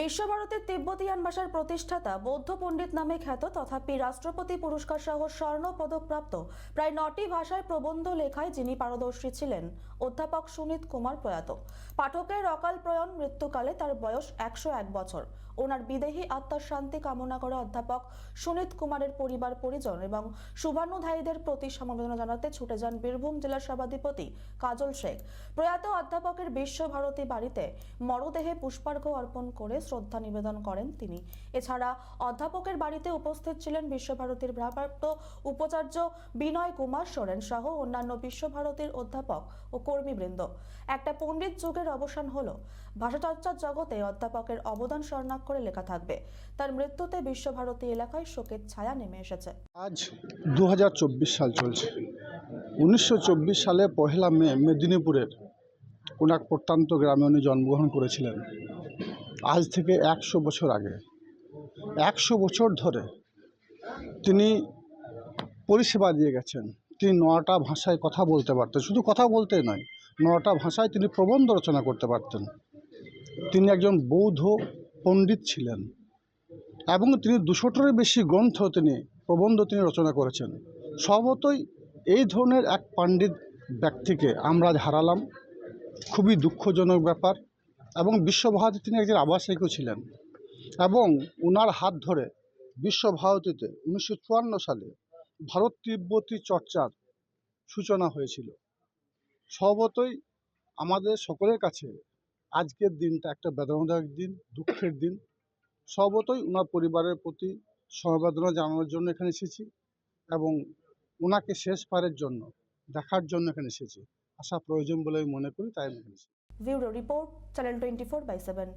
বিশ্বভারতীর তিব্বতিয়ান ভাষার প্রতিষ্ঠাতা বৌদ্ধ পণ্ডিত নামে খ্যাত তথাপি রাষ্ট্রপতি পুরস্কার সহ স্বর্ণ পদকপ্রাপ্ত প্রায় নটি ভাষায় প্রবন্ধ লেখায় যিনি পারদর্শী ছিলেন, অধ্যাপক সুনীত কুমার প্রয়াত। পাঠকের অকাল প্রয়াণ মৃত্যুকালে তার বয়স একশো এক বছর। ওনার বিদেহী আত্মার শান্তি কামনা করে অধ্যাপক সুনীত কুমারের পরিবার পরিজন এবং শুভানুধায়ীদের প্রতি সমবেদনা জানাতে ছুটে যান বীরভূম জেলার সভাধিপতি কাজল শেখ। প্রয়াত অধ্যাপকের বিশ্বভারতী বাড়িতে মরদেহে পুষ্পার্ঘ অর্পণ করে শ্রদ্ধা নিবেদন করেন তিনি। এছাড়া অধ্যাপকের বাড়িতে উপস্থিত ছিলেন বিশ্বভারতীর ভারপ্রাপ্ত উপাচার্য বিনয় কুমার সোরেন সহ অন্যান্য বিশ্বভারতীর অধ্যাপক ও কর্মীবৃন্দ। একটা পণ্ডিত যুগের অবসান হলো। ভাষাচর্চার জগতে অধ্যাপকের অবদান স্বর্ণাক্ষরে লেখা থাকবে। তার মৃত্যুতে বিশ্বভারতী এলাকায় শোকের ছায়া নেমে এসেছে। আজ দু হাজার চব্বিশ সাল চলছে। উনিশশো চব্বিশ সালে পহেলা মে মেদিনীপুরের কোন এক প্রত্যন্ত গ্রামে উনি জন্মগ্রহণ করেছিলেন। আজ থেকে একশো বছর আগে, একশো বছর ধরে তিনি পরিষেবা দিয়ে গেছেন। তিনি নটা ভাষায় কথা বলতে পারতেন। শুধু কথা বলতে নয়, নটা ভাষায় তিনি প্রবন্ধ রচনা করতে পারতেন। তিনি একজন বৌদ্ধ পণ্ডিত ছিলেন এবং তিনি দুশোটারও বেশি গ্রন্থ তিনি, প্রবন্ধ তিনি রচনা করেছেন। স্বভাবতই এই ধরনের এক পণ্ডিত ব্যক্তিকে আমরা হারালাম। খুবই দুঃখজনক ব্যাপার। এবং বিশ্বভারতী তিনি একজন আবাসিকও ছিলেন। এবং ওনার হাত ধরে বিশ্বভারতীতে উনিশশো চুয়ান্ন সালে ভারত তিব্বতী চর্চার সূচনা হয়েছিল। স্বভাবতই আমাদের সকলের কাছে আজকের দিনটা একটা বেদনাদায়ক দিন, দুঃখের দিন। স্বভাবতই ওনার পরিবারের প্রতি সমবেদনা জানানোর জন্য এখানে এসেছি এবং ওনাকে শেষ পারের জন্য দেখার জন্য এখানে এসেছি। আসা প্রয়োজন বলে আমি মনে করি, তাই আমি। Bureau report channel twenty four by seven